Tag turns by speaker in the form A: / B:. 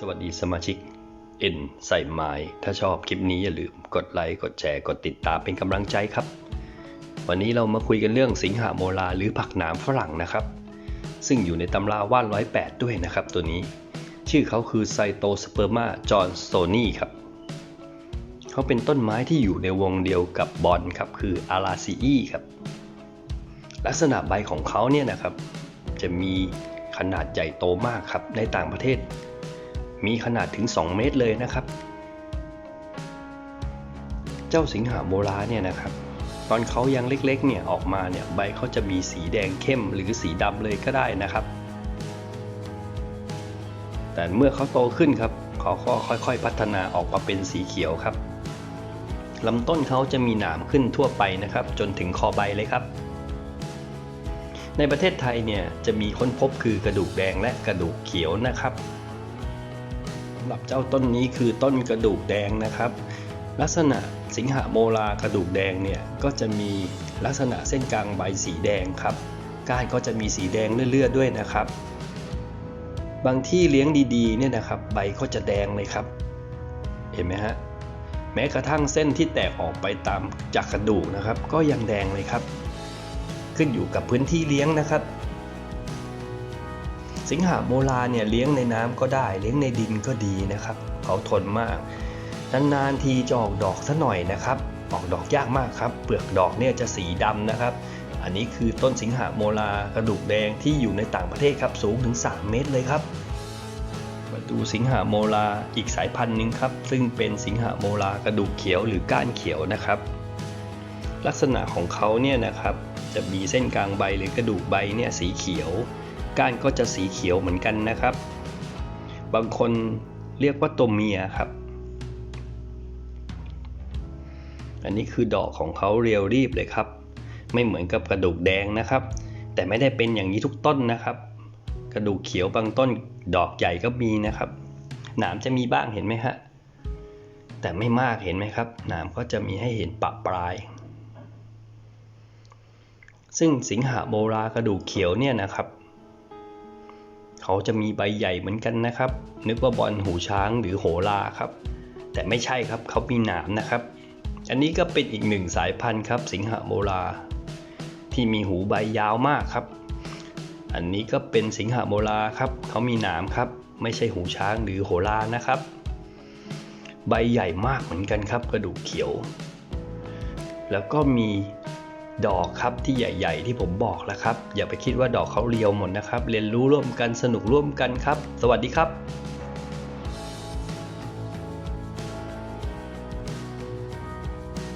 A: สวัสดีสมาชิกเอ็นใส่ไม้ถ้าชอบคลิปนี้อย่าลืมกดไลค์ กดแชร์ กดติดตามเป็นกำลังใจครับ วันนี้เรามาคุยกันเรื่องสิงหาโมลาหรือผักหนามฝรั่งนะครับ ซึ่งอยู่ในตำราว่านร้อยแปดด้วยนะครับตัวนี้ ชื่อเขาคือไซโตสเปอร์มาจอห์นโตนี่ครับ เขาเป็นต้นไม้ที่อยู่ในวงเดียวกับบอนครับ คืออาราซีอีครับ ลักษณะใบของเขาเนี่ยนะครับ จะมีขนาดใหญ่โตมากครับ ในต่างประเทศ มีขนาดถึง 2 เมตรเลยนะครับ เจ้าสิงหาโมลาเนี่ยนะครับ ตอนเขายังเล็กๆเนี่ยออกมาเนี่ยใบเขาจะมีสีแดงเข้มหรือสีดำเลยก็ได้นะครับ แต่เมื่อเขาโตขึ้นครับเขาก็ค่อยๆ พัฒนาออกมาเป็นสีเขียวครับลำต้นเขาจะมีหนามขึ้นทั่วไปนะครับ จนถึงคอใบเลยครับ ในประเทศไทยเนี่ยจะมีค้นพบคือกระดูกแดงและกระดูกเขียวนะครับำหรับเจ้าต้นนี้คือต้นกระดูกแดงนะครับ ลักษณะสิงหาโมลากระดูกแดงเนี่ยก็จะมีลักษณะเส้นกลางใบสีแดงครับก้านก็จะมีสีแดงเลื่อยๆด้วยนะครับ บางที่เลี้ยงดีๆเนี่ยนะครับ ใบก็จะแดงเลยครับ เห็นไหมฮะแม้กระทั่งเส้นที่แตกออกไปตามจากกระดูกนะครับ ก็ยังแดงเลยครับ ขึ้นอยู่กับพื้นที่เลี้ยงนะครับ สิงหาโมลาเนี่ยเลี้ยงในน้ำก็ได้ เลี้ยงในดินก็ดีนะครับ เขาทนมาก นานๆทีจะออกดอกซะหน่อยนะครับ ออกดอกยากมากครับ เปลือกดอกเนี่ยจะสีดำนะครับ อันนี้คือต้นสิงหาโมลากระดูกแดงที่อยู่ในต่างประเทศครับ สูงถึง 3 เมตรเลยครับ มาดูสิงหาโมลาอีกสายพันธุ์หนึ่งครับ ซึ่งเป็นสิงหาโมลากระดูกเขียวหรือก้านเขียวนะครับ ลักษณะของเขาเนี่ยนะครับจะมีเส้นกลางใบหรือกระดูกใบเนี่ยสีเขียว ก้านก็จะสีเขียวเหมือนกันนะครับ บางคนเรียกว่าตัวเมียครับ อันนี้คือดอกของเขาเรียวรีบเลยครับ ไม่เหมือนกับกระดูกแดงนะครับ แต่ไม่ได้เป็นอย่างนี้ทุกต้นนะครับ กระดูกเขียวบางต้นดอกใหญ่ก็มีนะครับ หนามจะมีบ้างเห็นไหมฮะ แต่ไม่มากเห็นไหมครับ หนามก็จะมีให้เห็นปะปลายซึ่งสิงหาโมรากระดูกเขียวเนี่ยนะครับ เขาจะมีใบใหญ่เหมือนกันนะครับ นึกว่าบอลหูช้างหรือโหราครับ แต่ไม่ใช่ครับเขามีหนามนะครับ อันนี้ก็เป็นอีกหนึ่งสายพันธุ์ครับ สิงหาโมราที่มีหูใบยาวมากครับ อันนี้ก็เป็นสิงหาโมราครับเขามีหนามครับ ไม่ใช่หูช้างหรือโหรานะครับ ใบใหญ่มากเหมือนกันครับ กระดูกเขียว แล้วก็มี ดอกครับที่ใหญ่ ๆ ที่ผมบอกแล้วครับ อย่าไปคิดว่าดอกเขาเรียวหมดนะครับ เรียนรู้ร่วมกันสนุกร่วมกันครับ สวัสดีครับ